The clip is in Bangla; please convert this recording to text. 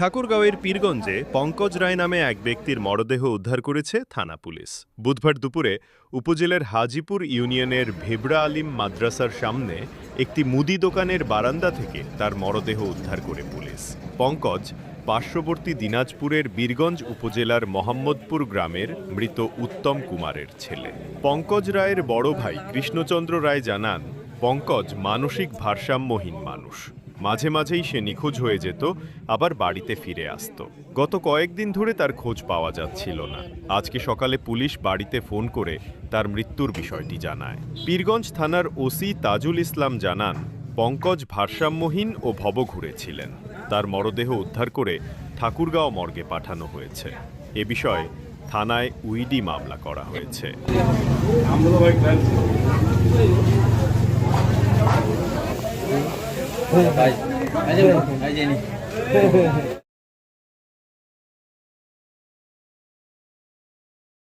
ঠাকুরগাঁওয়ের পীরগঞ্জে পঙ্কজ রায় নামে এক ব্যক্তির মরদেহ উদ্ধার করেছে থানা পুলিশ। বুধবার দুপুরে উপজেলার হাজিপুর ইউনিয়নের ভেবড়া আলিম মাদ্রাসার সামনে একটি মুদি দোকানের বারান্দা থেকে তার মরদেহ উদ্ধার করে পুলিশ। পঙ্কজ পার্শ্ববর্তী দিনাজপুরের বীরগঞ্জ উপজেলার মোহাম্মদপুর গ্রামের মৃত উত্তম কুমারের ছেলে। পঙ্কজ রায়ের বড় ভাই কৃষ্ণচন্দ্র রায় জানান, পঙ্কজ মানসিক ভারসাম্যহীন মানুষ। মাঝে মাঝেই সে নিখোঁজ হয়ে যেত, আবার বাড়িতে ফিরে আসত। গত কয়েকদিন ধরে তার খোঁজ পাওয়া যাচ্ছিল না। আজকে সকালে পুলিশ বাড়িতে ফোন করে তার মৃত্যুর বিষয়টি জানায়। পীরগঞ্জ থানার ওসি তাজুল ইসলাম জানান, পঙ্কজ ভারসাম্যহীন ও ভবঘুরে ছিলেন। তার মরদেহ উদ্ধার করে ঠাকুরগাঁও মর্গে পাঠানো হয়েছে। এ বিষয়ে থানায় উইডি মামলা করা হয়েছে। ভাই